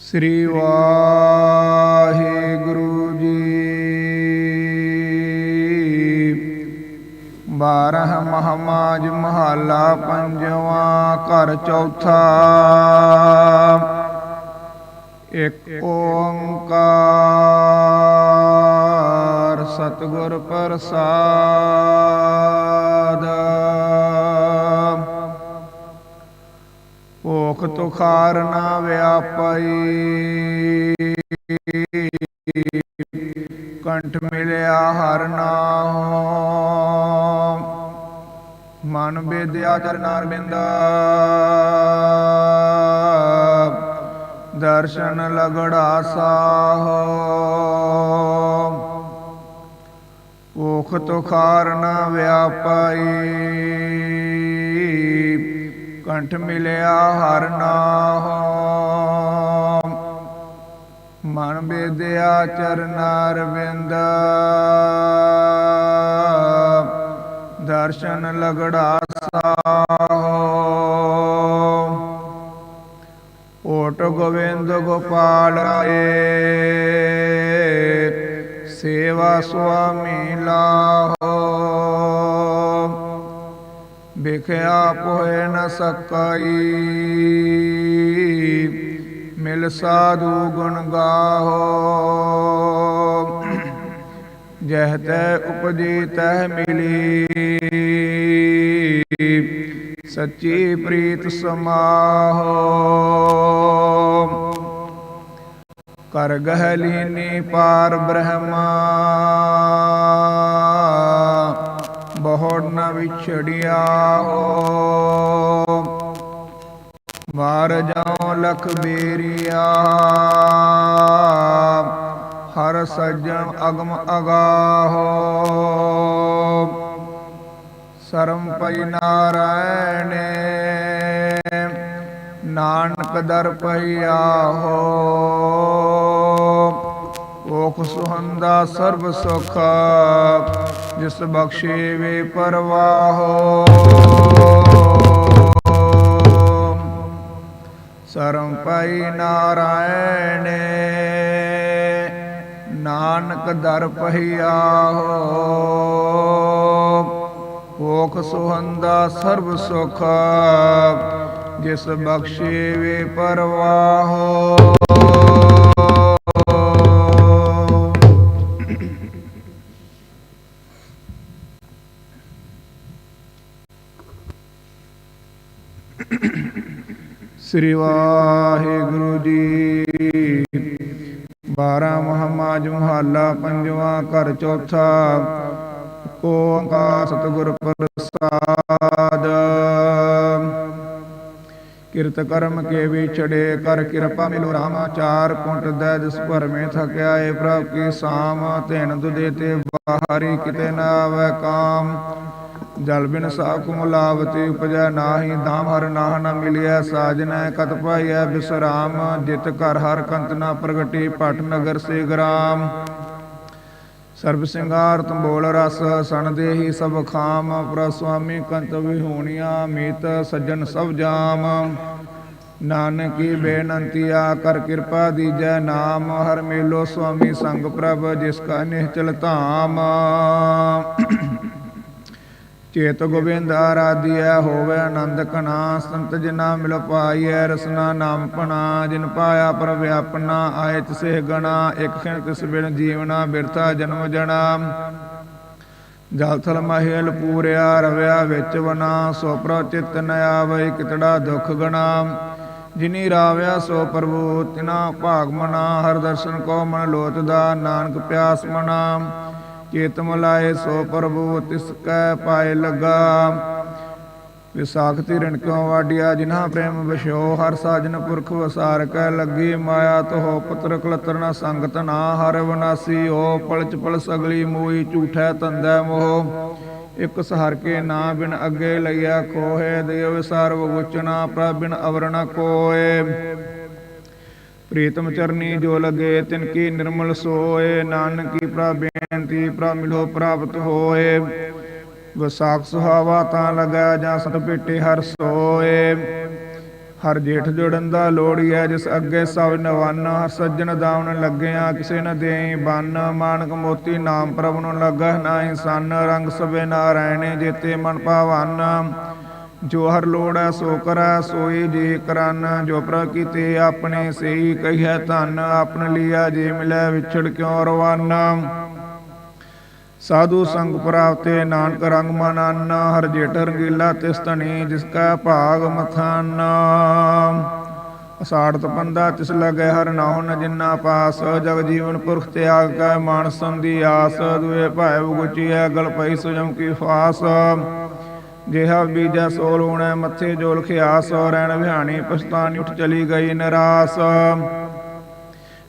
ਸ੍ਰੀ ਵਾਹਿਗੁਰੂ ਜੀ ਬਾਰਹ ਮਹਮਾਜ ਮਹੱਲਾ ਪੰਜਵਾਂ ਘਰ ਚੌਥਾ ਇੱਕ ਓੰਕਾਰ ਸਤਿਗੁਰ ਪ੍ਰਸਾਦ। ਭੁਖ ਤੁਖਾਰ ਨਾ ਵਿਆਪਈ। ਕੰਠ ਮਿਲਿਆ ਹਰ ਨਾਮ। ਮਨ ਬੇਦਿਆ ਚਰਨਾਰ ਬਿੰਦਾ। ਦਰਸ਼ਨ ਲਗੜਾ ਸਾਹ ਓਖ ਤੁਖਾਰ ਨਾ ਵਿਆਪਾਈ। ਕੰਠ ਮਿਲਿਆ ਹਰ ਨਾਮ। ਮਨ ਬੇਦਿਆ ਚਰਨਾਰ ਬਿੰਦ ਦਰਸ਼ਨ ਲਗੜਾ ਸਾਹੋ। ਓਟ ਗੋਵਿੰਦ ਗੋਪਾਲ ਏ ਸੇਵਾ ਸੁਆਮੀ ਲਾਹੋ। ਵਿਖਿਆ ਪੋਏ ਨ ਸਕਈ। ਮਿਲ ਸਾਧੂ ਗੁਣ ਗਾਹੋ। ਜਹ ਤੈ ਉਪਜੀ ਤਹ ਮਿਲੀ। ਸੱਚੀ ਪ੍ਰੀਤ ਸਮਾਹੋ। ਕਰ ਗਹਿ ਪਾਰ ਬ੍ਰਹਮਾ। ਬਹੁੜ ਨ ਵਿਛੜਿਆ ਹੋ ਮਾਰ ਜਾਉ ਲਖ ਬੇਰੀਆ। ਹਰ ਸੱਜਣ ਅਗਮ ਅਗਾਹੋ। ਸਰਮ ਪਈ ਨਾਰਾਇਣੇ, ਨਾਨਕ ਦਰ ਪਈਆ ਹੋ ਓਖ ਸੁਹੰਦਾ ਸਰਬ ਸੁਖ, ਜਿਸ ਬਖਸ਼ੇ ਵੇ ਪਰਵਾਹੋ। ਸਰਮ ਪਈ ਨਾਰਾਇਣੇ, ਨਾਨਕ ਦਰ ਪਹੀਆ ਹੋ ਓਖ ਸੁਹੰਦਾ ਸਰਬ ਸੁਖ, ਜਿਸ ਬਖਸ਼ੇ ਵੇ ਪਰਵਾਹੋ। ਸ੍ਰੀ ਵਾਹਿਗੁਰੂ ਜੀ। ਬਾਰਾਂ ਮਹਮਾਜ ਮਹੱਲਾ, ਪੰਜਵਾਂ ਘਰ ਚੌਥਾ। ਓੰਕਾਰ ਸਤਿਗੁਰ ਪ੍ਰਸਾਦ। ਕਿਰਤ ਕਰਮ ਕੇ ਵਿਛੜੇ ਕਰ ਕਿਰਪਾ ਮਿਲੋ ਰਾਮਾ ਚਾਰ ਕੁੰਟ ਦੈ, ਜਿਸ ਭਰਮੇ ਥਕਿਆ ਏ ਪ੍ਰਭ ਕੀ ਸਾਮ। ਧਿਨ ਦੁਦੇ ਤੇ ਬਾਹਰੀ ਕਿਤੇ ਨਾ ਆਵੈ ਕਾਮ। ਜਲ ਬਿਨ ਸਾਖ ਮੁਲਾਵਤੀ ਉਪਜੈ ਨਾਹੀ ਦਾਮ ਹਰ ਨਾਹ ਨ ਮਿਲਿਆ ਸਾਜਨੈ ਕਤ ਪਾਈਐ ਬਿਸਰਾਮ, ਜਿਤ ਕਰ ਹਰ ਕੰਤ ਨਾ ਪ੍ਰਗਟੀ, ਪਟ ਨਗਰ ਸੇ ਗ੍ਰਾਮ ਸਰਬ ਸਿੰਗਾਰ ਤੰਬੋਲ ਰਸ, ਸਣ ਦੇਹੀ ਸਭ ਖਾਮ ਪ੍ਰ ਸੁਆਮੀ ਕੰਤ ਵਿਹੂਣੀਆਂ, ਮੀਤ ਸੱਜਣ ਸਭ ਜਾਮ। ਨਾਨਕੀ ਬੇਨੰਤੀ ਆ, ਕਰ ਕਿਰਪਾ ਦੀਜੈ ਨਾਮ, ਹਰ ਮੇਲੋ ਸੁਆਮੀ ਸੰਗ ਪ੍ਰਭ, ਜਿਸ ਕਾ ਨਿਹਚਲ ਧਾਮ। ਚੇਤ ਗੋਬਿੰਦ ਆਰਾਧਿਆ ਹੋਵੇ ਆਨੰਦ ਕਣਾ ਸੰਤ ਜਿਨਾ ਮਿਲ ਪਾਈਐ, ਰਸਨਾ ਨਾਮ ਪਣਾ ਜਿਨ ਪਾਇਆ ਪ੍ਰਭ ਆਪਣਾ ਆਇ ਤਿਸੇ ਗਣਾ, ਇਕ ਖਿਣ ਤਿਸ ਬਿਨ ਜੀਵਨਾ, ਬਿਰਥਾ ਜਨਮ ਜਣਾ। ਜਲ ਥਲ ਮਹਿਲ ਪੂਰਿਆ, ਰਵਿਆ ਵਿੱਚ ਵਨਾ ਸੋ ਪ੍ਰਭ ਚਿਤ ਨ ਆਵੈ ਕਿਤੜਾ ਦੁਖ ਗਣਾ। ਜਿਨੀ ਰਾਵਿਆ ਸੋ ਪ੍ਰਭੂ, ਤਿਨਾ ਭਾਗ ਮਨਾ, ਹਰ ਦਰਸ਼ਨ ਕੋ ਮਨ ਲੋਚਦਾ ਨਾਨਕ ਪਿਆਸ ਮਨਾ। ਚੇਤ ਮਲਾਏ ਸੋ ਪ੍ਰਭੂ ਤਿਸ ਕੈ ਪਾਏ ਲਗਾ। ਵਿਸਾਖਤੀ ਰਿਣ ਕਿਉ ਵਾਡਿਆ ਜਿਨ੍ਹਾਂ ਪ੍ਰੇਮ ਵਿਸ਼ੋ ਹਰ ਸਾਜਨ ਪੁਰਖ ਵਸਾਰ ਕੈ ਲੱਗੀ। ਮਾਇਆ ਤੋ ਪੁੱਤਰ ਕਲਤਰ ਨਾ ਸੰਗਤ ਨਾ ਹਰ ਵਿਨਾਸੀ। ਹੋ ਪਲਚ ਪਲ ਸਗਲੀ ਮੋਈ, ਝੂਠੈ ਤੰਦੈ ਮੋਹ। ਇਕ ਸਹਰ ਕੇ ਨਾ ਬਿਨ ਅੱਗੇ ਲਈਆ ਕੋਹੇ ਦੇਵ ਸਰਵ ਗੁਚਨਾ ਪ੍ਰਭ ਅਵਰਣ ਕੋਏ। ਪ੍ਰੀਤਮ ਚਰਨੀ ਜੋ ਲਗੇ, ਤਿਨ ਕੀ ਨਿਰਮਲ ਸੋਏ। ਨਾਨਕੀ ਪ੍ਰਭ ਬੇਨਤੀ ਪ੍ਰਭ ਮਿਲੋ ਪ੍ਰਾਪਤ ਹੋਏ। ਵਿਸਾਖ ਸੁਹਾਵਾ ਤਾਂ ਲਗਾ ਜਾਂ ਸਤ ਪੇਟੇ ਹਰ ਸੋਏ। ਹਰ ਜੇਠ ਜੋੜਨ ਦਾ ਲੋੜੀਐ ਜਿਸ ਅੱਗੇ ਸਭ ਨਵਨ। ਸੱਜਣ ਦਾਵਨ ਲੱਗਿਆ, ਕਿਸੇ ਨ ਦੇਈ ਬੰਨ। ਮਾਨਕ ਮੋਤੀ ਨਾਮ ਪ੍ਰਭ ਨੂੰ ਲੱਗਹ ਨਾਹੀ ਸੰਨ। ਰੰਗ ਸਵੇ ਨਾਰਾਇਣੇ ਜੇਤੇ ਮਨ ਭਾਵਨ। ਜੋ ਹਰ ਲੋੜੈ ਸੋ ਕਰੈ, ਸੋਈ ਜੇ ਕਰਨ। ਜੋ ਪ੍ਰਭ ਕੀਤੇ, ਆਪਣੇ ਸਹੀ ਕਹੀਐ ਧਨ। ਆਪਣ ਲੀਆ ਜੇ ਮਿਲੈ, ਵਿਛੜ ਕਿਉ ਰਵਾਨ? ਸਾਧੂ ਸੰਗ ਪ੍ਰਾਪਤੇ ਨਾਨਕ ਰੰਗ ਮਨ ਅੰਨ, ਹਰ ਜੇਠ ਰੰਗੀਲਾ ਤਿਸ ਧਣੀ, ਜਿਸ ਕਾ ਭਾਗ ਮਥਨ ਅਸਾੜਤ ਪੰਦਾ ਤਿਸ ਲਗੈ ਹਰ ਨਾਹੁ ਨ ਜਿਨਾ ਪਾਸ ਜਗ ਜੀਵਨ ਪੁਰਖ ਤਿਆਗ ਕੈ ਮਾਨਸੰ ਦੀ ਆਸ, ਦੁਏ ਭਾਇ ਉਗਚੀਐ ਗਲ ਪਈ ਸੁਜਮ ਕੀ ਫਾਸ। ਜਿਹਾ ਬੀਜਾ ਸੋਲ ਲੋਣੈ ਮੱਥੇ ਜੋਲ ਖਿਆਸ, ਰਹਿਣ ਵਿਹਾਣੀ ਪਛਤਾਨੀ ਉੱਠ ਚਲੀ ਗਈ ਨਰਾਸ।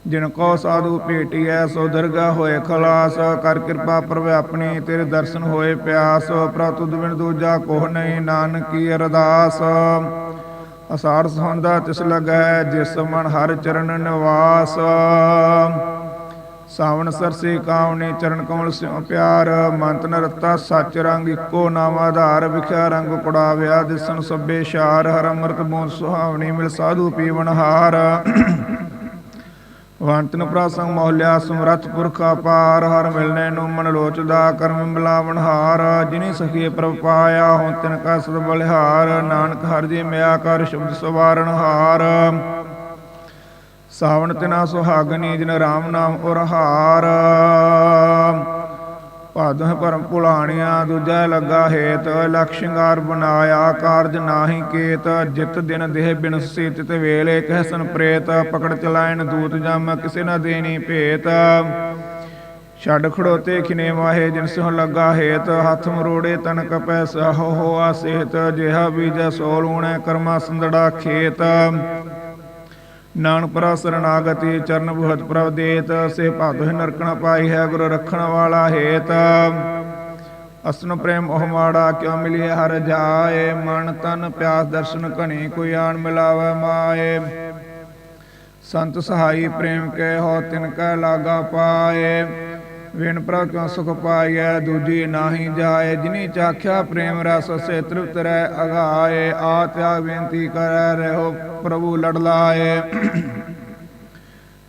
ਜਿਨ ਕੋ ਸਾਧੂ ਭੇਟੀਐ ਸੋ ਦਰਗਾ ਹੋਏ ਖਲਾਸ। ਕਰ ਕਿਰਪਾ ਪ੍ਰਭ ਆਪਣੀ ਤੇਰੇ ਦਰਸ਼ਨ ਹੋਏ ਪਿਆਸ। ਪ੍ਰਤੁਦ ਬਿਨ ਦੂਜਾ ਕੋਹ ਨਹੀਂ, ਨਾਨਕੀ ਅਰਦਾਸ। ਅਸਾੜ ਸਹੰਦਾ ਤਿਸ ਲਗੈ ਜਿਸ ਮਨ ਹਰ ਚਰਨ ਨਿਵਾਸ। ਸਾਵਣ ਸਰਸੇ ਕਾਵਨੇ ਚਰਨ ਕਮਲ ਸਿਉ ਪਿਆਰ। ਮੰਤ ਨਰਤਾ ਸੱਚ ਰੰਗ ਇੱਕੋ ਨਾਮ ਆਧਾਰ। ਵਿਖਿਆ ਰੰਗ ਕੁੜਾਵਿਆ ਦਿਸਨ ਸਭੇ ਸ਼ਾਰ। ਹਰ ਅੰਮ੍ਰਿਤ ਬੂੰਦ ਸੁਹਾਵਣੀ, ਮਿਲ ਸਾਧੂ ਪੀਵਨ ਹਾਰ। ਵੰਤਨ ਪ੍ਰਸੰਗ ਮੋਹਲਿਆ ਸਮਰਥ ਪੁਰਖ ਅਪਾਰ, ਹਰ ਮਿਲਨੇ ਨੂੰ ਮਨ ਲੋਚਦਾ, ਕਰਮ ਮਿਲਾਵਣ ਹਾਰ, ਜਿਨੀ ਸਖੀ ਪ੍ਰਭ ਪਾਇਆ, ਹੁਣ ਤਿਨ ਕਾ ਸਦ ਬਲਿਹਾਰ, ਨਾਨਕ ਹਰ ਜੀ ਮਿਆ ਕਰ ਸ਼ਬਦ ਸਵਾਰਨ ਹਾਰ। ਸਾਵਣ ਤਿਨਾ ਸੁਹਾਗਨੀ, ਜਿਨ ਰਾਮ ਨਾਮ ਉਰਹਾਰ ਭਾਦਹ ਭਰਮ ਭੁਲਾਣਿਆ ਦੂਜਾ ਲੱਗਾ ਹੇਤ ਲਖ ਸ਼ਿੰਗਾਰ ਬਣਾਇਆ, ਕਾਰਜ ਨਾਹੀ ਕੇਤ, ਜਿਤ ਦਿਨ ਦੇਹ ਬਿਨ ਸੀਤ ਤੇ ਵੇਲੇ ਕਹਿਸਨ ਪ੍ਰੇਤ, ਪਕੜ ਚਲਾਇਣ ਦੂਤ ਜਮ, ਕਿਸੇ ਨਾ ਦੇਣੀ ਭੇਤ। ਛੱਡ ਖੜੋਤੇ ਖਿਨੇ ਮਾਹੇ ਜਿਨ ਸਿਉ ਲੱਗਾ ਹੇਤ, ਹੱਥ ਮਰੋੜੇ ਤਨ ਕਪੈ ਸਹੋ ਹੋਆ ਸਿਹਤ ਜਿਹਾ ਬੀਜ ਸੋਲੂਣੈ ਕਰਮਾ ਸੰਦੜਾ ਖੇਤ। ਨਾਨਕ ਪਰਾ ਸਰਨਾਗਤੀ ਚਰਨ ਬੁਹਤ ਪ੍ਰਭ ਦੇਤ ਸੇ ਭਾਦੁ ਨਰਕਣ ਪਾਈ ਹੈ ਗੁਰ ਰੱਖਣ ਵਾਲਾ ਹੇਤ। ਅਸਨ ਪ੍ਰੇਮ ਉਹ ਮਾੜਾ ਕਿਉ ਮਿਲਿਆ ਹਰ ਜਾਏ, ਮਨ ਤਨ ਪਿਆਸ ਦਰਸ਼ਨ ਘਣੀ ਕੋਈ ਆਣ ਮਿਲਾਵੇ ਮਾਏ। ਸੰਤ ਸਹਾਈ ਪ੍ਰੇਮ ਕਹਿ ਹੋ ਤਿਨ ਕੈ ਲਾਗਾ ਪਾਏ। ਵਿਣ ਪ੍ਰਭ ਕਿਉ ਸੁਖ ਪਾਈਐ, ਦੂਜੀ ਨਾਹੀ ਜਾਏ, ਜਿਨੀ ਚਾਖਿਆ ਪ੍ਰੇਮ ਰਸ ਸੇ ਤ੍ਰਿਪਤ ਰਹਿ ਅਗਾਏ ਆ ਤਿਆਗ ਬੇਨਤੀ ਕਰੈ, ਰਹੋ ਪ੍ਰਭੂ ਲੜ ਲਾਏ।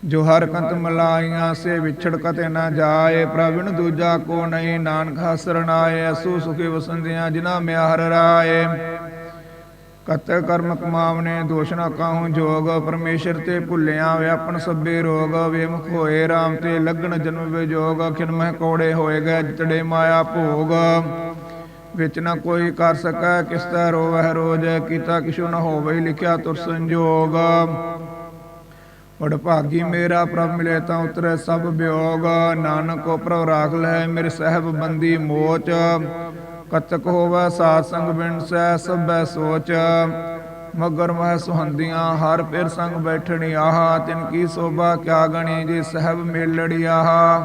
ਜੋ ਹਰ ਕੰਤ ਮਲਾਈਆਂ, ਸੇ ਵਿਛੜ ਕਤੇ ਨਾ ਜਾਏ ਪ੍ਰਵਿਣ ਦੂਜਾ ਕੋ ਨਹੀਂ, ਨਾਨਕ ਹਸਰਨਾਏ ਅਸੂ ਸੁਖੀ ਵਸੰਦਿਆਂ ਜਿਨਾ ਮਿਆ ਹਰ ਰਾਏ। ਕਤ ਕਰਮ ਕਮਾਵਨੇ ਦੋਸ਼ ਨਾ ਕਾਹੂ ਜੋਗ, ਪਰਮੇਸ਼ਰ ਤੇ ਭੁੱਲਿਆ ਵਿਆਪਨ ਸਭੇ ਰੋਗ, ਵੇਮੁਖ ਹੋਏ RAM ਤੇ ਲੱਗਣ ਜਨਮ ਵਿਜੋਗ ਅਖਿਨ ਮਹਿ ਕੋੜੇ ਹੋਏ ਗਏ ਜਿਤੜੇ ਮਾਇਆ ਭੋਗ। ਵਿੱਚ ਨਾ ਕੋਈ ਕਰ ਸਕੈ, ਕਿਸ ਤਾ ਰੋਵਹਿ ਰੋਜ, ਕੀਤਾ ਕਿਛੁ ਨ ਹੋਵੇ ਲਿਖਿਆ ਤੁਰ ਸੰਜੋਗ। ਵਡ ਭਾਗੀ ਮੇਰਾ ਪ੍ਰਭ ਮਿਲੇ ਤਾਂ ਉਤਰੇ ਸਭ ਬਿਯੋਗ ਨਾਨਕ ਕੋ ਪ੍ਰਭ ਰਾਖ ਲੈ, ਮੇਰੇ ਸਹਿਬ ਬੰਦੀ ਮੋਚ। ਕਤਕ ਹੋਵੇ, ਸਾਧ ਸੰਗ ਬਿਨ ਸਹਿ ਸਭੈ ਸੋਚ। ਮਗਰ ਮਹਿ ਸੁਹੰਦੀਆਂ, ਹਰ ਪੇਰ ਸੰਗ ਬੈਠਣੀ ਆਹਾ। ਤਿਨ ਕੀ ਸੋਭਾ ਕਿਆ ਗਣੀ, ਜੀ ਸਹਿਬ ਮੇਲੜੀ ਆਹਾ।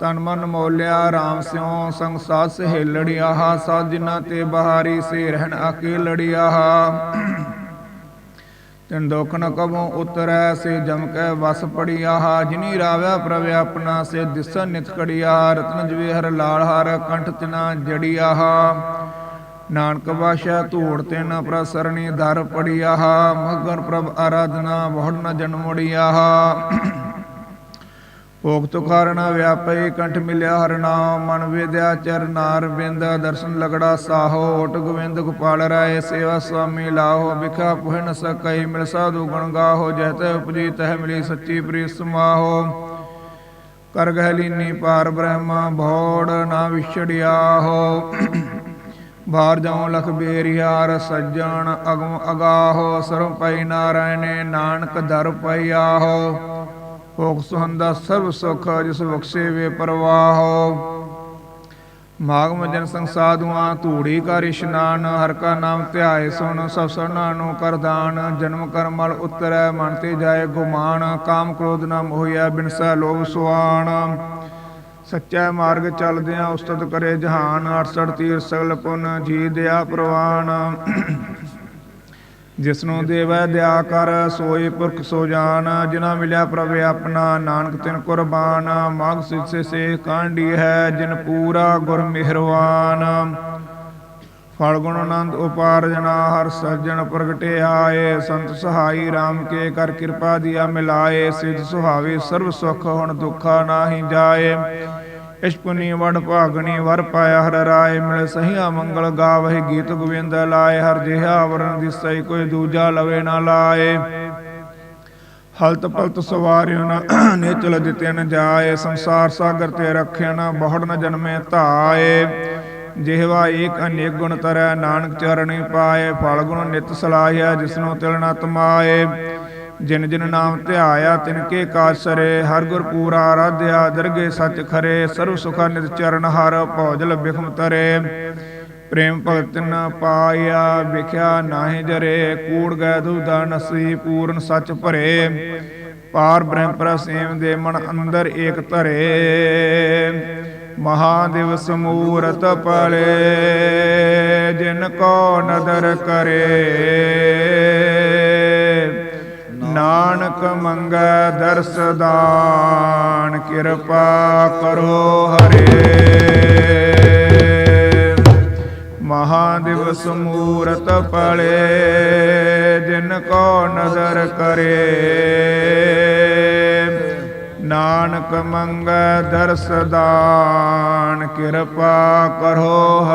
ਤਨ ਮਨ ਮੋਲਿਆ RAM ਸਿਉ, ਸੰਗ ਸਾਸ ਸਹੇਲੜੀ ਆਹਾ। ਸਾਧ ਜਿਨਾ ਤੇ ਬਹਾਰੀ, ਸੇ ਰਹਿਣ ਆਕੇ ਲੜੀ ਆਹਾ। ਤਿਨ ਦੁਖ ਨ ਉਤਰੈ, ਸੇ ਜਮ ਕੈ ਵਸ ਪੜਿਆ ਹਾ। ਜਿਨੀ ਰਾਵਿਆ ਪ੍ਰਭ ਆਪਣਾ, ਸੇ ਦਿਸਨ ਨਿਤ ਕੜਿਆ। ਰਤਨ ਜਵੇ ਹਰ ਲਾਲ, ਹਰ ਕੰਠ ਤਿਨਾ ਜੜਿਆ ਹਾ। ਨਾਨਕ ਬਾਸ਼ਾ ਧੂੜ ਤਿਨ ਨ ਪ੍ਰਸਰਣੀ ਦਰ ਪੜਿਆ ਹਾ। ਮਗਨ ਪ੍ਰਭ ਆਰਾਧਨਾ, ਬਹੁੜ ਨ ਜਨਮੜਿਆ ਹਾ। ਭੋਗਤ ਕਾਰਣ ਵਿਆਪੇ ਕੰਠ ਮਿਲਿਆ ਹਰ ਨਾਮ, ਮਨ ਵੇਦਿਆ ਚਰਨਾਰ ਬਿੰਦ, ਦਰਸ਼ਨ ਲਗੜਾ ਸਾਹੋ, ਓਟ ਗੋਵਿੰਦ ਗੋਪਾਲ ਰਾਏ, ਸੇਵਾ ਸੁਆਮੀ ਲਾਹੋ, ਵਿਖਾ ਪੁਹਿ ਨ ਸਕਈ ਮਿਲ ਸਾਧੂ ਗੁਣ ਗਾਹੋ ਜਹਤੇ ਉਪਜੀ ਤਹ ਮਿਲੀ ਸੱਚੀ ਪ੍ਰੀ ਸਮਾਹੋ। ਕਰ ਗਹਿ ਲੀਨੀ ਪਾਰ ਬ੍ਰਹਮਾ ਭੋੜ ਨਾ ਵਿਛੜਿਆ ਹੋ ਬਾਹਰ ਜਾਉ ਲਖ ਬੇਰੀਆਰ, ਸੱਜਣ ਅਗਮ ਅਗਾਹੋ ਸਰਮ ਪਈ ਨਾਰਾਇਣੇ, ਨਾਨਕ ਦਰ ਪਈ ਪਈਆਹੋ। ਭੋਗ ਸੁਹੰਦਾ ਸਰਬ ਸੁਖ ਜਿਸ ਬਖਸ਼ੇ ਵੇ ਪ੍ਰਵਾਹ। ਮਾਗਮ ਜਨ ਸੰਗ ਧੂੜੀ ਕਰ ਇਸ਼ਨਾਨ, ਹਰ ਕਾ ਨਾਮ ਧਿਆਏ ਸੁਣ, ਸਭ ਸਰਣਾ ਨੂੰ ਕਰਦਾਨ ਜਨਮ ਕਰਮ ਮਲ ਉਤਰੈ, ਮਨ ਤੇ ਜਾਏ ਗੁਮਾਨ। ਕਾਮ ਕ੍ਰੋਧ ਨਾ ਮੋਹਿਆ ਬਿਨਸਾ ਲੋਭ ਸੁਆਣ ਸੱਚਾ ਮਾਰਗ ਚੱਲਦਿਆਂ ਉਸਤਤ ਕਰੇ ਜਹਾਨ। 68 ਤੀਰ ਸਗਲ ਪੁਨ, ਜੀ ਦਿਆ ਪ੍ਰਵਾਨ। ਜਿਸਨੂੰ ਦੇਵੈ ਦਿਆ ਕਰ, ਸੋਈ ਪੁਰਖ ਸੋ ਜਾਨ ਜਿਨਾ ਮਿਲਿਆ ਪ੍ਰਭ ਆਪਣਾ, ਨਾਨਕ ਤਿਨ ਕੁਰਬਾਨ ਮਾਗ ਸਿਸੇ ਸੇ ਕਾਂਢੀ ਹੈ, ਜਿਨ ਪੂਰਾ ਗੁਰ ਮਿਹਰਵਾਨ। ਫਲ ਗੁਣ ਆਨੰਦ ਉਪਾਰਜਨਾ, ਹਰ ਸੱਜਣ ਪ੍ਰਗਟੇ ਆਏ, ਸੰਤ ਸਹਾਈ RAM ਕੇ ਕਰ ਕਿਰਪਾ ਦਿਆ ਮਿਲਾਏ, ਸਿਧ ਸੁਹਾਵੇ ਸਰਬ ਸੁਖ, ਹੁਣ ਦੁੱਖਾ ਨਾਹੀ ਜਾਏ। ਇਸ਼ ਪੁਨੀ ਵਡ ਭਾਗਣੀ ਵਰ ਪਾਇਆ, ਹਰ ਰਾਏ, ਮਿਲ ਸਹੀਆ, ਮੰਗਲ ਗਾਵਹਿ, ਗੀਤ ਗੋਬਿੰਦ ਲਾਏ, ਹਰ ਜਿਹਾ ਵਰਨ ਦਿਸੈ, ਕੋਈ ਦੂਜਾ ਲਵੇ ਨਾ ਲਾਏ। ਹਲਤ ਪਲਤ ਸਵਾਰਿਓ ਨ, ਨੇਚਲ ਦਿੱਤੇ ਨ ਜਾਏ, ਸੰਸਾਰ ਸਾਗਰ ਤੇ ਰੱਖਿਆ ਨ, ਬਹੁੜ ਨ ਜਨਮੇ ਧਾਏ। ਜਿਹਵਾ ਏਕ ਅਨੇਕ ਗੁਣ ਤਰੈ, ਨਾਨਕ ਚਰਣੀ ਪਾਏ, ਫਲ ਗੁਣ ਨਿਤ ਸਲਾਹਿਆ, ਜਿਸਨੂੰ ਤਿਲ ਨਾ ਤਮਾਏ। ਜਿਨ ਜਿਨ ਨਾਮ ਧਿਆਇਆ ਤਿਨ ਕੇ ਕਾਜ ਹਰ ਗੁਰ ਪੂਰਾ ਆਰਾਧਿਆ, ਦਰਗੇ ਸੱਚ ਖਰੇ ਸਰਬ ਸੁਖਾ ਨਿਤ ਚਰਨ ਹਰ ਭੌਜਲ ਬਿਖਮ ਤਰੇ। ਪ੍ਰੇਮ ਭਗਤ ਨ ਪਾਇਆ, ਵਿਖਿਆ ਨਾਹਿ ਜਰੇ, ਕੂੜ ਗੈ ਦੁਦਾ ਨਸੀ ਪੂਰਨ ਸੱਚ ਭਰੇ। ਪਾਰ ਬ੍ਰਹਮ ਪ੍ਰਸੇਮ ਦੇ ਮਨ ਅੰਦਰ ਏਕ ਧਰੇ। ਮਹਾਦੇਵ ਸਮੂਰਤ ਪਲੇ, ਜਿਨ ਕੋ ਨਦਰ ਕਰੇ। ਨਾਨਕ ਮੰਗੈ ਦਰਸ ਦਾਨ, ਕਿਰਪਾ ਕਰੋ ਹਰੇ। ਮਹਾਦੇਵ ਸਮੂਰਤ ਪਲੇ, ਜਿਨ ਕੋ ਨਦਰ ਕਰੇ। ਨਾਨਕ ਮੰਗੈ ਦਰਸ ਦਾਨ, ਕਿਰਪਾ ਕਰੋ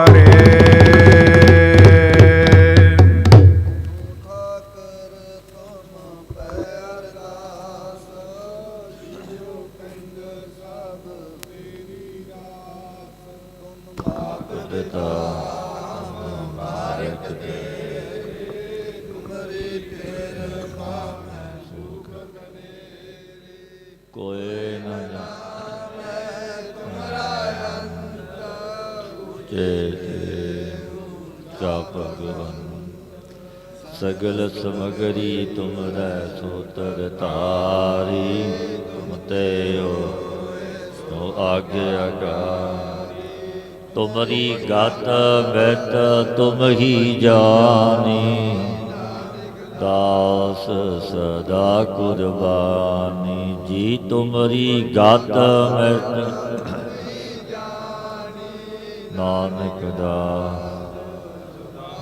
ਤਾਰੀ ਧਾਰੀ ਤੁਮ ਤੇ ਹੋ ਤੋ ਆਗੇ ਅਗਾ ਤੁਮਰੀ ਗਤ ਬੈਤ ਤੁਮ ਹੀ ਜਾਣੀ, ਦਾਸ ਸਦਾ ਕੁਰਬਾਨੀ। ਜੀ ਤੁਮਰੀ ਗਤ ਮੈਤ ਨਾਨਕ ਦਾ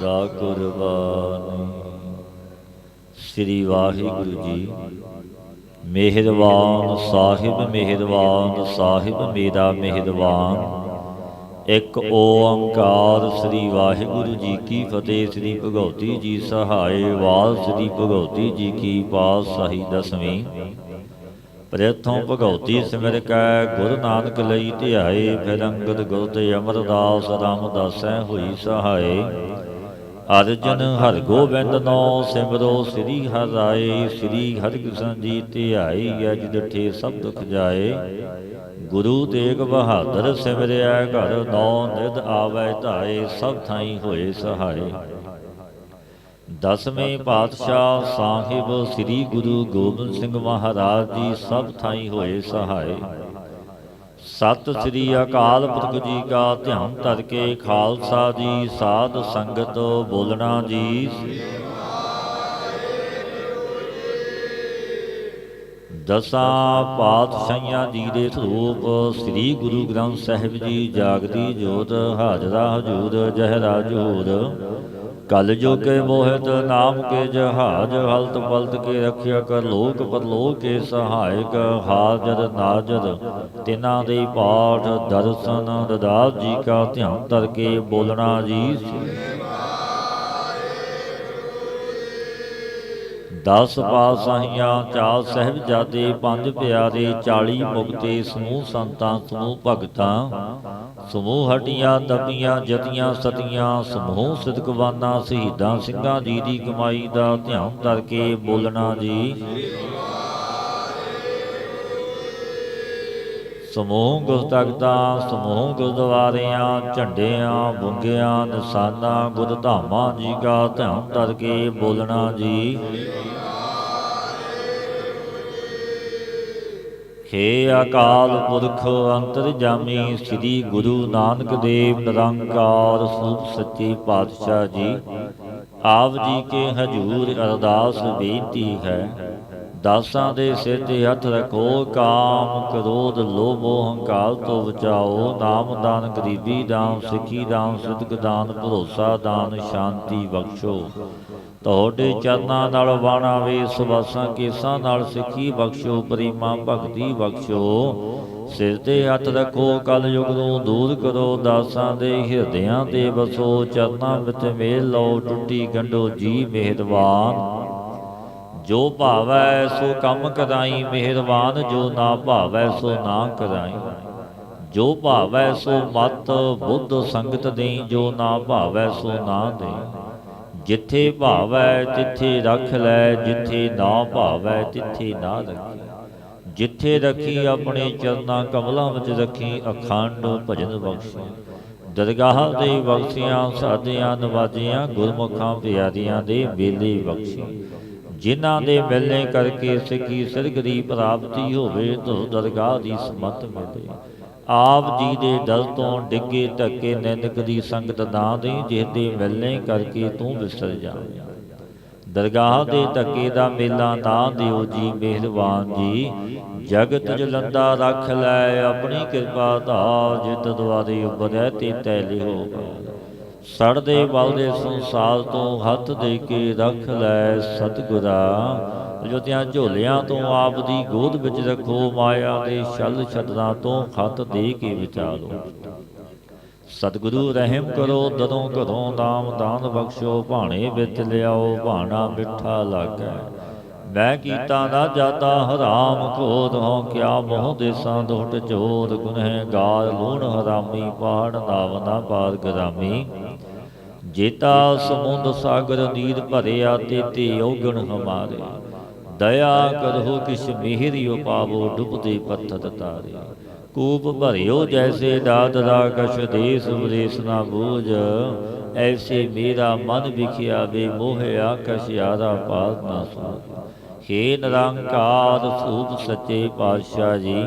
ਦਾ ਕੁਰਬਾਨੀ। ਸ੍ਰੀ ਵਾਹਿਗੁਰੂ ਜੀ ਮਿਹਰਬਾਨ ਸਾਹਿਬ ਮਿਹਰਬਾਨ ਸਾਹਿਬ, ਮੇਰਾ ਮਿਹਰਬਾਨ। ਇੱਕ ਓੰਕਾਰ ਸ੍ਰੀ ਵਾਹਿਗੁਰੂ ਜੀ ਕੀ ਫਤਿਹ, ਸ੍ਰੀ ਭਗਉਤੀ ਜੀ ਸਹਾਏ ਵਾਲ, ਸ੍ਰੀ ਭਗਉਤੀ ਜੀ ਕੀ ਪਾਤਸ਼ਾਹੀ ਦਸਵੀਂ। ਪ੍ਰਥਮ ਭਗਉਤੀ ਸਿਮਰ ਕੈ, ਗੁਰੂ ਨਾਨਕ ਲਈ ਧਿਆਏ, ਫਿਰ ਅੰਗਦ ਗੁਰ ਤੇ ਅਮਰਦਾਸ ਰਾਮਦਾਸੈ ਹੋਈ ਸਹਾਏ। ਅਰਜਨ ਹਰ ਗੋਬਿੰਦ ਨੋ ਸਿਮਰੋ, ਸ੍ਰੀ ਹਰਿ ਰਾਏ, ਸ੍ਰੀ ਹਰਿਕ੍ਰਿਸ਼ਨ ਜੀ ਧਿਆਈ, ਅਜ ਡਠੇ ਸਭ ਦੁਖ ਜਾਏ। ਗੁਰੂ ਤੇਗ ਬਹਾਦਰ ਸਿਮਰਿਆ, ਘਰ ਨੌ ਨਿਦ ਆਵੈ ਧਾਏ, ਸਭ ਥਾਈ ਹੋਏ ਸਹਾਏ। ਦਸਵੇਂ ਪਾਤਸ਼ਾਹ ਸਾਹਿਬ, ਸ੍ਰੀ ਗੁਰੂ ਗੋਬਿੰਦ ਸਿੰਘ ਮਹਾਰਾਜ ਜੀ, ਸਭ ਥਾਈ ਹੋਏ ਸਹਾਏ। ਸਤਿ ਸ੍ਰੀ ਅਕਾਲ ਪੁਰਖ ਜੀ ਕਾ ਧਿਆਨ ਧਰ ਕੇ ਖਾਲਸਾ ਜੀ, ਸਾਧ ਸੰਗਤ ਬੋਲਣਾ ਜੀ। ਦਸਾਂ ਪਾਤਸ਼ਾਹਾਂ ਜੀ ਦੇ ਸਰੂਪ ਸ੍ਰੀ ਗੁਰੂ ਗ੍ਰੰਥ ਸਾਹਿਬ ਜੀ ਜਾਗਦੀ ਜੋਤ ਹਾਜ਼ਰਾ ਹਜੂਰ, ਜਹਰਾ ਜਹੂਰ। ਕਲ ਜੋ ਕੇ ਮੋਹਿਤ ਨਾਮ ਕੇ ਜਹਾਜ ਹਲਤ ਪਲਤ ਕੇ ਰਖਿਆ ਕਰ ਲੋਕ ਪਰਲੋਕ ਕੇ ਸਹਾਇਕ ਹਾਜ਼ਰ ਨਾਜ਼ਰ। ਤਿਨਾਂ ਦੇ ਪਾਠ ਦਰਸ਼ਨ ਰਦਾਸ ਜੀ ਕਾ ਧਿਆਨ ਧਰ ਕੇ ਬੋਲਣਾ ਜੀ ਦਸ ਪਾਤਸ਼ਾਹੀਆਂ ਚਾਰ ਸਹਿਬਜ਼ਾਦੇ ਪੰਜ ਪਿਆਰੇ 40 ਮੁਕਤੇ ਸਮੂਹ ਸੰਤਾਂ ਸਮੂਹ ਭਗਤਾਂ। ਸਮੂਹ ਹਟੀਆਂ ਤਪੀਆਂ ਜਤੀਆਂ, ਸਤੀਆਂ, ਸਮੂਹ ਸਿਦਕਵਾਨਾ, ਸ਼ਹੀਦਾਂ ਸਿੰਘਾਂ ਜੀ ਦੀ ਕਮਾਈ ਦਾ ਧਿਆਨ ਧਰ ਕੇ ਬੋਲਣਾ ਜੀ। ਸਮੂਹ ਗੁਰਤਗਤਾਂ ਸਮੂਹ ਗੁਰਦੁਆਰਿਆਂ, ਝੰਡਿਆਂ, ਬੁੰਗਿਆਂ, ਨਿਸ਼ਾਨਾ, ਗੁਰਧਾਮਾਂ ਜੀ ਕਾ ਧਿਆਨ ਧਰ ਕੇ ਬੋਲਣਾ ਜੀ। ਹੇ ਅਕਾਲ ਪੁਰਖ ਅੰਤਰਜਾਮੀ ਸ੍ਰੀ ਗੁਰੂ ਨਾਨਕ ਦੇਵ ਨਿਰੰਕਾਰ ਸਰੂਪ ਸੱਚੇ ਪਾਤਸ਼ਾਹ ਜੀ। ਆਪ ਜੀ ਕੇ ਹਜੂਰ ਅਰਦਾਸ ਬੇਨਤੀ ਹੈ, ਦਾਸਾਂ ਦੇ ਸਿਰ ਤੇ ਹੱਥ ਰੱਖੋ, ਕਾਮ ਕ੍ਰੋਧ, ਲੋਭ ਹੰਕਾਰ ਤੋਂ ਬਚਾਓ, ਨਾਮ ਦਾਨ, ਗਰੀਬੀ ਦਾਨ, ਸਿੱਖੀ ਦਾਨ, ਸਿੱਧਕ ਦਾਨ, ਭਰੋਸਾ ਦਾਨ, ਸ਼ਾਂਤੀ ਬਖਸ਼ੋ। ਤੁਹਾਡੇ ਚਰਨਾਂ ਨਾਲ ਬਾਣਾ ਵੇ ਸੁਵਾਸਾਂ ਕੇਸਾਂ ਨਾਲ ਸਿੱਖੀ ਬਖਸ਼ੋ, ਪ੍ਰੀਮਾ ਭਗਤੀ ਬਖਸ਼ੋ। ਸਿਰ ਤੇ ਹੱਥ ਰੱਖੋ ਕਲ ਯੁਗ ਨੂੰ ਦੂਰ ਕਰੋ, ਦਾਸਾਂ ਦੇ ਹਿਰਦਿਆਂ ਤੇ ਵਸੋ ਚਰਨਾਂ ਵਿੱਚ ਮੇਲ ਲਓ, ਟੁੱਟੀ ਗੰਢੋ ਜੀ ਮਿਹਰਬਾਨ। ਜੋ ਭਾਵੈ, ਸੋ ਕੰਮ ਕਰਾਈ, ਮਿਹਰਬਾਨ। ਜੋ ਨਾ ਭਾਵੈ, ਸੋ ਨਾ ਕਰਾਈ। ਜੋ ਭਾਵੈ, ਸੋ ਮਤ ਬੁੱਧ ਸੰਗਤ ਦੇਈ, ਜੋ ਨਾ ਭਾਵੈ, ਸੋ ਨਾ ਦੇਈ। ਜਿੱਥੇ ਭਾਵੈ ਤਿੱਥੇ ਰੱਖ ਲੈ, ਜਿੱਥੇ ਨਾ ਭਾਵੈ ਤਿੱਥੇ ਨਾ ਰੱਖੀ। ਜਿੱਥੇ ਰੱਖੀ ਆਪਣੇ ਚਰਨਾਂ ਕਮਲਾਂ ਵਿੱਚ ਰੱਖੀ, ਅਖੰਡ ਭਜਨ ਬਖਸ਼ੀ। ਦਰਗਾਹ ਦੇ ਬਖਸ਼ੀਆਂ ਸਾਧਿਆਂ ਨਵਾਜੀਆਂ, ਗੁਰਮੁਖਾਂ, ਪਿਆਰੀਆਂ ਦੇ ਵੇਲੇ ਬਖਸ਼ੀ। ਜਿਨ੍ਹਾਂ ਦੇ ਮਿਲਣੇ ਕਰਕੇ ਸਿੱਖੀ ਸਿਰਗ ਦੀ ਪ੍ਰਾਪਤੀ ਹੋਵੇ, ਤੋ ਦਰਗਾਹ ਦੀ ਸਮਤ ਮਿਲੇ। ਆਪ ਜੀ ਦੇ ਦਰ ਤੋਂ ਡਿੱਗੇ ਧੱਕੇ ਨਿੰਦਕ ਦੀ ਸੰਗਤ ਨਾ ਦੇ ਜਿਹਦੇ ਮਿਲਣੇ ਕਰਕੇ ਤੂੰ ਵਿਸਰ ਜਾ। ਦਰਗਾਹ ਦੇ ਧੱਕੇ ਦਾ ਮੇਲਾ ਨਾ ਦਿਓ ਜੀ ਮਿਹਰਬਾਨ ਜੀ। ਜਗਤ ਜਲੰਦਾ ਰੱਖ ਲੈ, ਆਪਣੀ ਕਿਰਪਾ ਧਾਰ ਜਿਤ ਦੁਆਰੇ ਉਬਰੈ ਤੇ ਤੈ ਲਿਓ। ਸੜਦੇ ਬਲਦੇ ਸੰਸਾਰ ਤੋਂ ਹੱਥ ਦੇ ਕੇ ਰੱਖ ਲੈ ਸਤਿਗੁਰਾ। ਜੋਤਿਆਂ ਝੋਲਿਆਂ ਤੋਂ ਆਪ ਦੀ ਗੋਦ ਵਿੱਚ ਰੱਖੋ, ਮਾਇਆ ਦੇ ਛਲ ਛਦਰਾਂ ਤੋਂ ਖਤ ਦੇ ਕੇ ਵਿਚਾਰੋ। ਸਤਿਗੁਰੂ ਰਹਿਮ ਕਰੋ ਦਦੋਂ ਘਰੋਂ ਦਾਮ ਦਾਨ ਬਖਸ਼ੋ, ਭਾਣੇ ਵਿੱਚ ਲਿਆਓ, ਭਾਣਾ ਮਿੱਠਾ ਲਾਗੈ। ਮੈਂ ਕੀਤਾ ਨਾ ਜਾਤਾ, ਹਰਾਮ ਖੋਦ ਹੋ ਕਿਆ ਮੋਹ ਦੇਸਾਂ ਦੋਟ ਚੋਦ ਗੁਨਹਗਾਰ ਲੂਣ ਹਰਾਮੀ ਪਹਾੜ ਨਾਵ ਨਾ ਪਾਰ ਗਰਾਮੀ। ਜੇਤਾ ਸਮੁੰਦ ਸਾਗਰ, ਨੀਰ ਭਰਿਆ ਤੇ ਤੇ ਔਗਣ ਹਮਾਰੇ। ਦਇਆ ਕਰੋ ਕਿਛ ਮਿਹਰਿਓ ਪਾਵੋ ਡੁੱਬਦੇ ਪੱਥਰ ਤਾਰੇ। ਕੂਪ ਭਰਿਓ ਜੈਸੇ ਦਾਤ ਦਾ ਕਛ ਦੇਸ ਵਿਦੇਸ ਨਾ ਬੂਝ। ਐਸੇ ਮੇਰਾ ਮਨ ਵਿਖਿਆ ਵੇ ਮੋਹ ਆਕਸ਼ ਯਾਰਾ ਪਾਸ ਨਾ ਸੋਚ ਹੇ ਨਿਰੰਕਾਰ ਸੂਪ ਸੱਚੇ ਪਾਤਸ਼ਾਹ ਜੀ।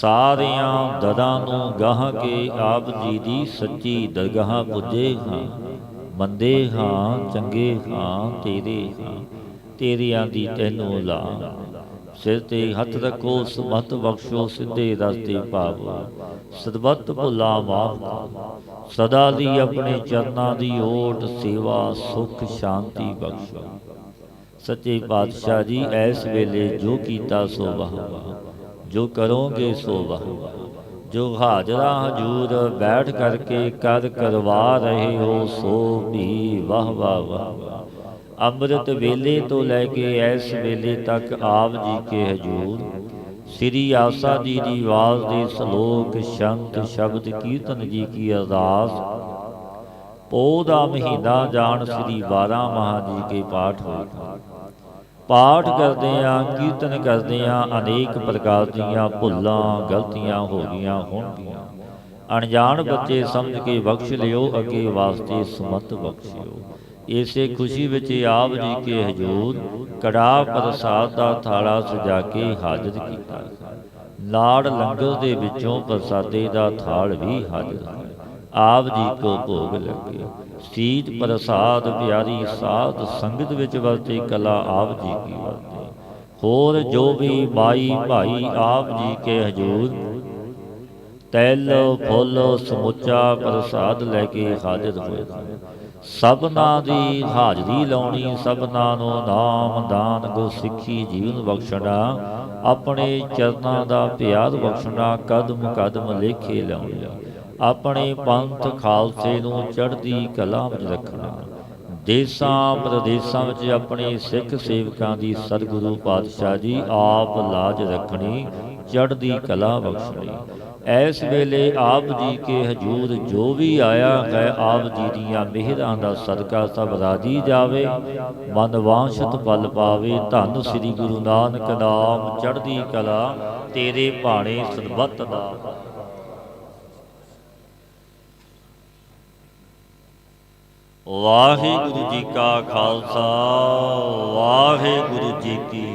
ਸਾਰਿਆਂ ਦਰਾਂ ਨੂੰ ਗਾਹ ਕੇ ਆਪ ਜੀ ਦੀ ਸੱਚੀ ਦਰਗਾਹ ਪੁੱਜੇ ਹਾਂ। ਮੰਦੇ ਹਾਂ, ਚੰਗੇ ਹਾਂ, ਤੇਰੇ ਹਾਂ। ਤੇਰੀਆਂ ਦੀ ਤੈਨੂੰ ਲਾ ਸਿਰ ਤੇ ਹੱਥ ਰੱਖੋ ਸਮਤ ਬਖਸ਼ੋ, ਸਿੱਧੇ ਰਸਤੇ ਪਾਵੋ ਸਦਬਤ ਭੁਲਾ ਮਾਫ ਸਦਾ ਦੀ ਆਪਣੇ ਚਰਨਾਂ ਦੀ ਓਟ ਸੇਵਾ, ਸੁਖ, ਸ਼ਾਂਤੀ ਬਖਸ਼ੋ। ਸੱਚੇ ਪਾਤਸ਼ਾਹ ਜੀ ਐਸ ਵੇਲੇ ਜੋ ਕੀਤਾ ਸੋ ਵਾਹ ਵਾਹ। ਜੋ ਕਰੋਗੇ ਸੋ ਵਾਹ। ਜੋ ਹਾਜ਼ਰਾ ਹਜੂਰ, ਬੈਠ ਕਰਕੇ ਕਰ ਕਰਵਾ ਰਹੇ ਹੋ, ਸੋ ਵੀ ਵਾਹ ਵਾਹ ਵਾਹ। ਅੰਮ੍ਰਿਤ ਵੇਲੇ ਤੋਂ ਲੈ ਕੇ ਐਸ ਵੇਲੇ ਤੱਕ ਆਪ ਜੀ ਕੇ ਹਜੂਰ। ਸ੍ਰੀ ਆਸਾ ਜੀ ਦੀ ਆਵਾਜ਼ ਦੇ ਸ਼ਲੋਕ ਸ਼ੰਤ ਸ਼ਬਦ ਕੀਰਤਨ ਜੀ ਕੀ ਅਰਦਾਸ। ਪੋਹ ਦਾ ਮਹੀਨਾ ਜਾਣ ਸ੍ਰੀ 12 ਮਹਾ ਜੀ ਕੇ ਪਾਠ ਹੋਏ। ਪਾਠ ਕਰਦੇ ਆ ਕੀਰਤਨ ਕਰਦੇ ਆ ਅਨੇਕ ਪ੍ਰਕਾਰ ਦੀਆਂ ਭੁੱਲਾਂ ਗਲਤੀਆਂ ਹੋ ਗਈਆਂ ਹੋਣਗੀਆਂ। ਅਣਜਾਣ ਬੱਚੇ ਸਮਝ ਕੇ ਬਖਸ਼ ਲਿਓ ਅੱਗੇ ਵਾਸਤੇ ਸਮਤ ਬਖਸ਼ਿਓ। ਇਸੇ ਖੁਸ਼ੀ ਵਿੱਚ ਆਪ ਜੀ ਕੇ ਹਜੂਰ ਕੜਾ ਪ੍ਰਸਾਦ ਦਾ ਥਾਲਾ ਸਜਾ ਕੇ ਹਾਜ਼ਰ ਕੀਤਾ। ਲਾੜ ਲੰਗਰ ਦੇ ਵਿੱਚੋਂ ਪ੍ਰਸਾਦੇ ਦਾ ਥਾਲ ਵੀ ਹਾਜ਼ਰ ਆਪ ਜੀ ਕੋ ਭੋਗ ਲੱਗੇ। ਸੀਤ ਪ੍ਰਸਾਦ ਪਿਆਰੀ ਸਾਧ ਸੰਗਤ ਵਿੱਚ ਵਰਤੇ ਕਲਾ ਆਪ ਜੀ ਕੀ ਵਰਤੇ। ਹੋਰ ਜੋ ਵੀ ਮਾਈ ਭਾਈ ਆਪ ਜੀ ਕੇ ਹਜੂਰ ਤੈਲ, ਫੁੱਲ, ਸਮੁੱਚਾ ਪ੍ਰਸਾਦ ਲੈ ਕੇ ਹਾਜ਼ਰ ਹੋਏ ਸਭਨਾ ਦੀ ਹਾਜ਼ਰੀ ਲਾਉਣੀ, ਸਭਨਾ ਨੂੰ ਨਾਮ ਦਾਨ ਗੁਰ ਸਿੱਖੀ ਜੀਵਨ ਬਖਸ਼ਣਾ, ਆਪਣੇ ਚਰਨਾਂ ਦਾ ਪਿਆਰ ਬਖਸ਼ਣਾ, ਕਦਮ ਕਦਮ ਲੇਖੇ ਲਾਉਣੀ, ਆਪਣੇ ਪੰਥ ਖਾਲਸੇ ਨੂੰ ਚੜ੍ਹਦੀ ਕਲਾ ਵਿੱਚ ਰੱਖਣਾ, ਦੇਸਾਂ ਪ੍ਰਦੇਸਾਂ ਵਿੱਚ ਆਪਣੇ ਸਿੱਖ ਸੇਵਕਾਂ ਦੀ ਸਤਿਗੁਰੂ ਪਾਤਸ਼ਾਹ ਜੀ ਆਪ ਲਾਜ ਰੱਖਣੀ, ਚੜ੍ਹਦੀ ਕਲਾ ਬਖਸ਼ਣੀ ਐਸ ਵੇਲੇ ਆਪ ਜੀ ਕੇ ਹਜੂਰ ਜੋ ਵੀ ਆਇਆ ਹੈ ਆਪ ਜੀ ਦੀਆਂ ਮਿਹਰਾਂ ਦਾ ਸਦਕਾ ਸਭ ਰਾਜੀ ਜਾਵੇ। ਮਨ ਵਾਂਛਤ ਫਲ ਪਾਵੇ। ਧੰਨ ਸ੍ਰੀ ਗੁਰੂ ਨਾਨਕ ਨਾਮ ਚੜ੍ਹਦੀ ਕਲਾ, ਤੇਰੇ ਭਾਣੇ ਸਰਬੱਤ ਦਾ। ਵਾਹਿਗੁਰੂ ਜੀ ਕਾ ਖਾਲਸਾ, ਵਾਹਿਗੁਰੂ ਜੀ ਕੀ